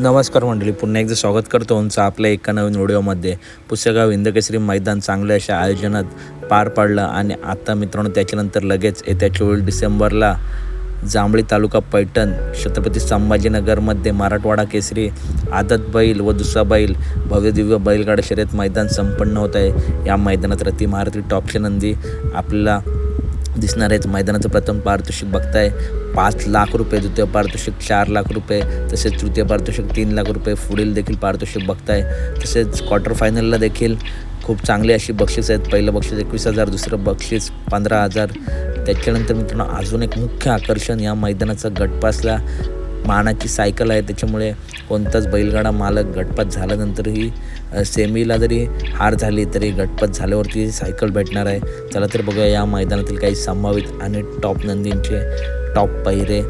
नमस्कार मंडळी पुन्हा एकदा स्वागत करतो तुमचं आपल्या एका नवीन व्हिडिओमध्ये. पुसेगाव हिंदकेसरी मैदान चांगल्या अशा आयोजनात पार पाडलं आणि आता मित्रांनो त्याच्यानंतर लगेच येत्या चोवीस डिसेंबरला जांभळी तालुका पैठण छत्रपती संभाजीनगरमध्ये मराठवाडा केसरी आदत बैल व दुसरा बैल भव्यदिव्य बैलगाडा शर्यत मैदान संपन्न होत आहे. या मैदानात रती महारथी टॉपच्या नंदी आपल्याला दिसणार आहेत मैदानाचं प्रथम पारितोषिक बघताय. पाच लाख रुपये द्वितीय पारितोषिक चार लाख रुपये. तसेच तृतीय पारितोषिक तीन लाख रुपये. पुढील देखील पारितोषिक बघताय. तसेच क्वार्टर फायनलला देखील खूप चांगली अशी बक्षीस आहेत. पहिलं बक्षीस एकवीस हजार दुसरं बक्षीस पंधरा हजार. त्याच्यानंतर मित्रांनो अजून एक मुख्य आकर्षण या मैदानाचा गटपासला मानाची सायकल आहे त्याच्यामुळे कोणताच बैलगाडा मालक गटपात झाल्यानंतरही सेमीला जरी हार झाली तरी गटपात झाल्यावरती सायकल भेटणार आहे. चला तर बघूया या मैदानातील काही संभावित आणि टॉप नंदींचे टॉप पहिरे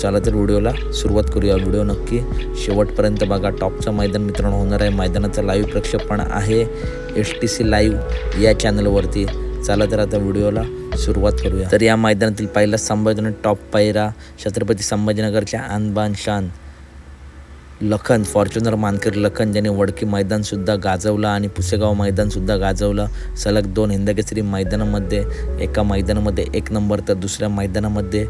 चला तर व्हिडिओला सुरुवात करूया. व्हिडिओ नक्की शेवटपर्यंत बघा. टॉपचं मैदान मित्रांनो होणार आहे. मैदानाचं लाईव्ह प्रक्षेपण आहे. एस टी सी लाईव्ह या चॅनलवरती चला तर आता व्हिडिओला सुरुवात करूया. तर या मैदानातील पहिला संभाजन टॉप पायरा छत्रपती संभाजीनगरच्या आणबान शान लखन फॉर्च्युनर मानकर लखन ज्याने वडकी मैदानसुद्धा गाजवलं आणि पुसेगाव मैदानसुद्धा गाजवलं. सलग दोन हिंदकेसरी मैदानामध्ये एका मैदानामध्ये एक नंबर तर दुसऱ्या मैदानामध्ये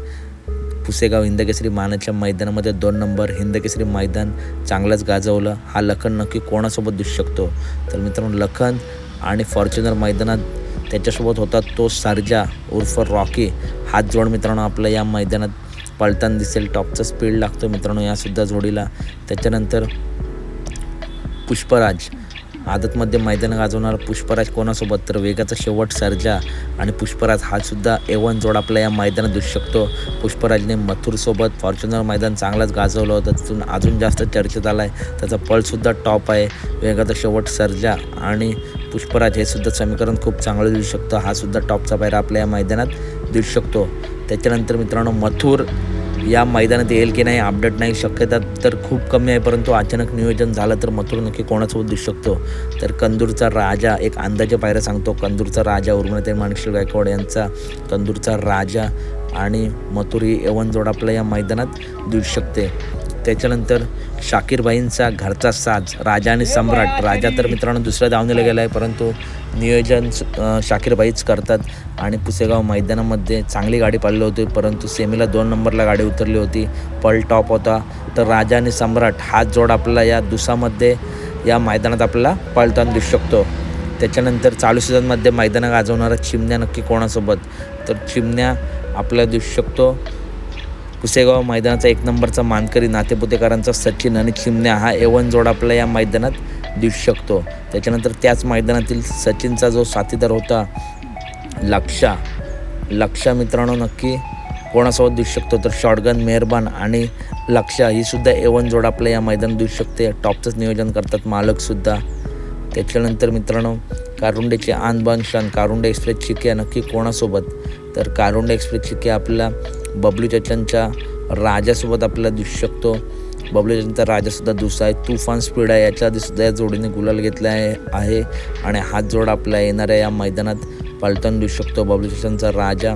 पुसेगाव हिंदकेसरी मानाच्या मैदानामध्ये दोन नंबर हिंदकेसरी मैदान चांगलंच गाजवलं. हा लखन नक्की कोणासोबत दिसू शकतो? तर मित्रांनो लखन आणि फॉर्च्युनर मैदानात त्याच्यासोबत होता तो सर्जा उर्फ रॉकी. हात जोड मित्रांनो आपलं या मैदानात पळताना दिसेल. टॉपचा स्पीड लागतो मित्रांनो यासुद्धा जोडीला. त्याच्यानंतर पुष्पराज. आदतमध्ये मैदान गाजवणार पुष्पराज कोणासोबत? तर वेगाचा शेवट सर्जा आणि पुष्पराज. हा सुद्धा एवन जोड आपल्या या मैदानात दिसू शकतो. पुष्पराजने मथुरसोबत फॉर्च्युनर मैदान चांगलाच गाजवलं होतं. तिथून अजून जास्त चर्चेत आला आहे त्याचा पळसुद्धा टॉप आहे. वेगाचा शेवट सर्जा आणि पुष्पराज हे सुद्धा समीकरण खूप चांगलं दिसू शकतं. हा सुद्धा टॉपचा पायरा आपल्या या मैदानात दिसू शकतो. त्याच्यानंतर मित्रांनो मथुर या मैदानात येईल की नाही अपडेट नाही शक्यता तर खूप कमी आहे परंतु अचानक नियोजन झालं तर मथुर नक्की कोणासोबत दिसू शकतो? तर कंदूरचा राजा एक अंदाजे पायरा सांगतो. कंदूरचा राजा उर्मिळते माणिकशील गायकवाड यांचा. कंदूरचा राजा आणि मथुर ही एवन जोड आपल्या या मैदानात दिसू शकते. त्याच्यानंतर शाकीरबाईंचा घरचा साज राजा आणि सम्राट. राजा तर मित्रांनो दुसऱ्या धावणीला गेला आहे परंतु नियोजन शाकीरबाईच करतात. आणि पुसेगाव मैदानामध्ये चांगली गाडी पाळली होती परंतु सेमीला दोन नंबरला गाडी उतरली होती. पल टॉप होता. तर राजा आणि सम्राट हा जोड आपल्याला या दुसामध्ये या मैदानात आपल्याला पळताना दिसू शकतो. त्याच्यानंतर चालू सीझनमध्ये मैदानात गाजवणारा चिमण्या नक्की कोणासोबत? तर चिमण्या आपल्याला दिसू शकतो. पुसेगाव मैदानाचा एक नंबरचा मानकरी नातेपुतेकरांचा सचिन आणि चिमण्या हा एवन जोड आपल्या या मैदानात दिसू शकतो. त्याच्यानंतर त्याच मैदानातील सचिनचा जो साथीदार होता लक्षा लक्षा मित्रांनो नक्की कोणासोबत दिसू शकतो? तर शॉटगन मेहरबान आणि लक्षा ही सुद्धा एवन जोड आपल्या या मैदानात दिसू शकते. टॉपचंच नियोजन करतात मालकसुद्धा त्याच्यानंतर मित्रांनो कारुंडेचे आनबान शान कारुंडे एक्सप्रेस चिक्या नक्की कोणासोबत? तर कारुंडे एक्सप्रेस चिक्या आपला बबलू चचनच्या राजासोबत आपल्याला दिसू शकतो. बबलू चचनचा राजासुद्धा दुसरा आहे. तुफान स्पीड आहे. याच्या सुद्धा या जोडीने गुलाल घेतला आहे आहे आणि हाच जोड आपल्या येणाऱ्या या मैदानात पलटण दिसू शकतो. बबलू चचनचा राजा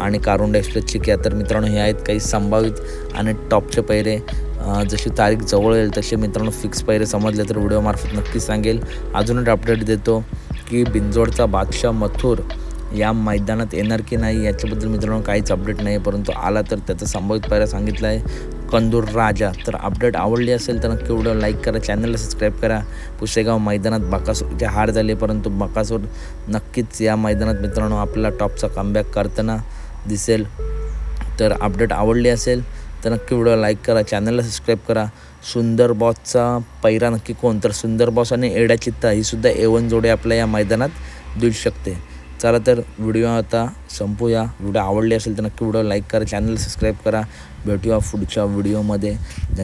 आणि कारुंडा एक्सप्रेसची क्या तर मित्रांनो हे आहेत काही संभावित आणि टॉपचे पैरे. जशी तारीख जवळ येईल तसे मित्रांनो फिक्स पैरे समजले तर व्हिडिओमार्फत नक्की सांगेल. अजून एक अपडेट देतो की बिंजोडचा बादशाह मथुर या मैदानात येणार की नाही याच्याबद्दल मित्रांनो काहीच अपडेट नाही परंतु आला तर त्याचा संभावित पायरा सांगितला आहे कंदूर राजा. तर अपडेट आवडली असेल तर नक्की व्हिडिओ लाईक करा चॅनलला सबस्क्राईब करा. पुसेगाव मैदानात बकासूरचे हार झाले परंतु बकासूर नक्कीच या मैदानात मित्रांनो आपला टॉपचा कमबॅक करताना दिसेल. तर अपडेट आवडली असेल तर नक्की व्हिडिओ लाईक करा चॅनलला सबस्क्राईब करा. सुंदर बॉसचा पैरा नक्की कोण? तर सुंदर बॉस आणि एडा चित्ता ही सुद्धा एवन जोडे आपल्या या मैदानात दिसू शकते. चला तर व्हिडिओ आता संपूया. व्हिडिओ आवडली असेल तर नक्की व्हिडिओ लाईक करा चॅनल सबस्क्राईब करा. भेटूया पुढच्या व्हिडिओमध्ये